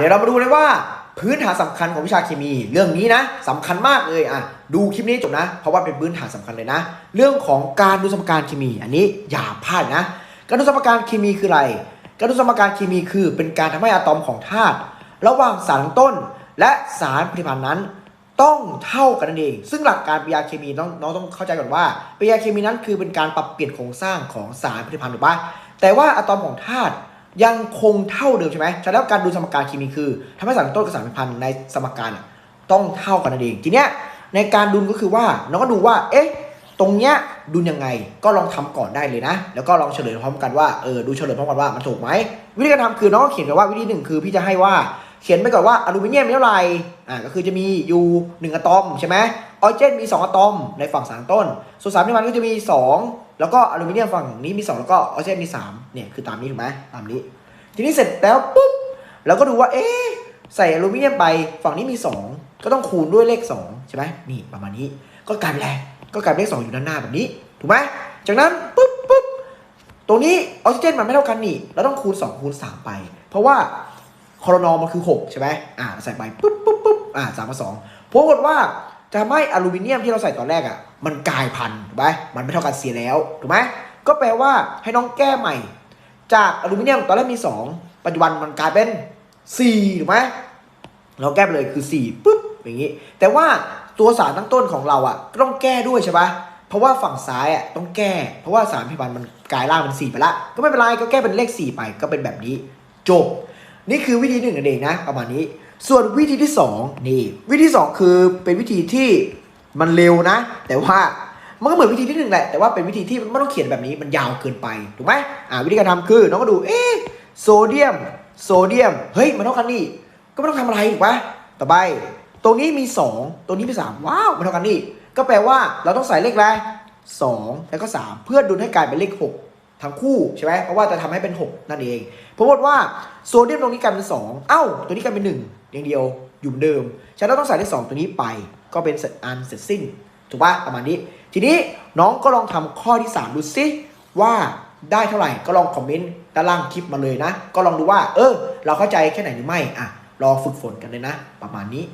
เดี๋ยวเรามาดูเลยว่าพื้นฐานสำคัญของวิชาเคมี เรื่องนี้นะสำคัญมากเลยอะดูคลิปนี้จบนะ เพราะว่าเป็นพื้นฐานสำคัญเลยนะ เรื่องของการดูสมการเคมี อันนี้อย่าพลาดนะ การดูสมการเคมีคืออะไร การดูสมการเคมีคือ เป็นการทำให้อะตอมของธาตุระหว่างสารต้น และสารผลิตภัณฑ์นั้น ต้องเท่ากันนั่นเอง ซึ่งหลักการปฏิกิริยาเคมีต้องน้องต้องเข้าใจก่อนว่าปฏิกิริยาเคมีนั้นคือเป็นการปรับเปลี่ยนโครงสร้างของสารผลิตภัณฑ์ถูกปะแต่ว่าอะตอมของธาตุ ยังคงเท่าเดิมใช่ไหมฉะนั้นการดูสมการเคมีคือทำให้สารต้นกับสารผลิตภัณฑ์ในสมการต้องเท่ากันนั่นเองทีเนี้ยในการดุลก็คือว่าน้องก็ดูว่า เอ๊ะ ตรงเนี้ยดุลยังไง ก็ลองทำก่อนได้เลยนะ แล้วก็ลองเฉลยพร้อมกันว่า เออ ดูเฉลยพร้อมกันว่ามันถูกไหม วิธีการทำคือน้องก็เขียนกันว่าวิธีหนึ่งคือพี่จะให้ว่า เขียนไปก่อนว่าอลูมิเนียมมีเท่าไหร่ อ่า ก็คือจะมีอยู่หนึ่งอะตอมใช่ไหมออกซิเจนมีสองอะตอมในฝั่งสารต้น ส่วนสารพิมันก็จะมีสอง แล้วก็อลูมิเนียมฝั่งนี้มีสองแล้วก็ออกซิเจนมีสามเนี่ยคือตามนี้ถูกไหมตามนี้ ทีนี้เสร็จแล้วปุ๊บเราก็ดูว่าเอ๊ะใส่อลูมิเนียมไปฝั่งนี้มี 2 ก็ต้องคูณด้วยเลข2ใช่ไหมนี่ประมาณนี้ก็กลายเป็นอะไรก็กลายเป็นเลข2อยู่ด้านหน้าแบบนี้ถูกไหมจากนั้นปุ๊บปุ๊บตรงนี้ออกซิเจนมันไม่เท่ากันนี่เราต้องคูณ 2 คูณ 3 ไป เพราะว่าคอรนอมันคือ 6 ใช่ไหมอ่าใส่ไปปุ๊บปุ๊บปุ๊บอ่าสามกับสองปรากฏว่า จะทำให้อลูมิเนียมที่เราใส่ตอนแรกอะ มันกลายพันธุ์ถูกไหมมันไม่เท่ากันเสียแล้วถูกไหมก็แปลว่าให้น้องแก้ใหม่ จากอลูมิเนียมตอนแรกมี 2 ปัจจุบันมันกลายเป็น4ถูกไหมเราแก้ไปเลยคือ4ปุ๊บอย่างนี้ แต่ว่าตัวสารตั้งต้นของเราอะก็ต้องแก้ด้วยใช่ปะเพราะว่าฝั่งซ้ายอะต้องแก้ เพราะว่าสารพิพันมันกลายร่างเป็น4ไปละก็ไม่เป็นไรก็แก้เป็นเลข4ไปก็เป็นแบบนี้ จบ นี่คือวิธีหนึ่งนั่นเองนะประมาณนี้ ส่วนวิธีที่สองนี่วิธีที่สองคือเป็นวิธีที่มันเร็วนะ แต่ว่ามันก็เหมือนวิธีที่หนึ่งแหละแต่ว่าเป็นวิธีที่ไม่ต้องเขียนแบบนี้มันยาวเกินไปถูกไหมอ่าวิธีการทำคือน้องก็ดูเอ๊ะโซเดียมโซเดียมเฮ้ยมันเท่ากันนี่ก็ไม่ต้องทำอะไรถูกปะต่อไปตรงนี้มี 2 ตรงนี้มี 3 ว้าวมันเท่ากันนี่ก็แปลว่าเราต้องใส่เลขอะไร2แล้วก็ 3 เพื่อดุลให้กลายเป็นเลข 6 ทั้งคู่ใช่ไหมเพราะว่าจะทำให้เป็น 6 นั่นเองปรากฏว่าโซเดียมตรงนี้กลายเป็น 2 เอ้า ตัวนี้กลายเป็น 1 อย่างเดียวอยู่เดิมฉะนั้นต้องใส่เลข2ตัวนี้ไป ก็เป็นเสร็จอันเสร็จสิ้น ถูกปะประมาณนี้ ทีนี้น้องก็ลองทำข้อที่ 3 ดูสิว่าได้เท่าไหร่ก็ลองคอมเมนต์ด้านล่างคลิปมาเลยนะ ก็ลองดูว่า เออ เราเข้าใจแค่ไหนหรือไม่อะลองฝึกฝนกันเลยนะ ประมาณนี้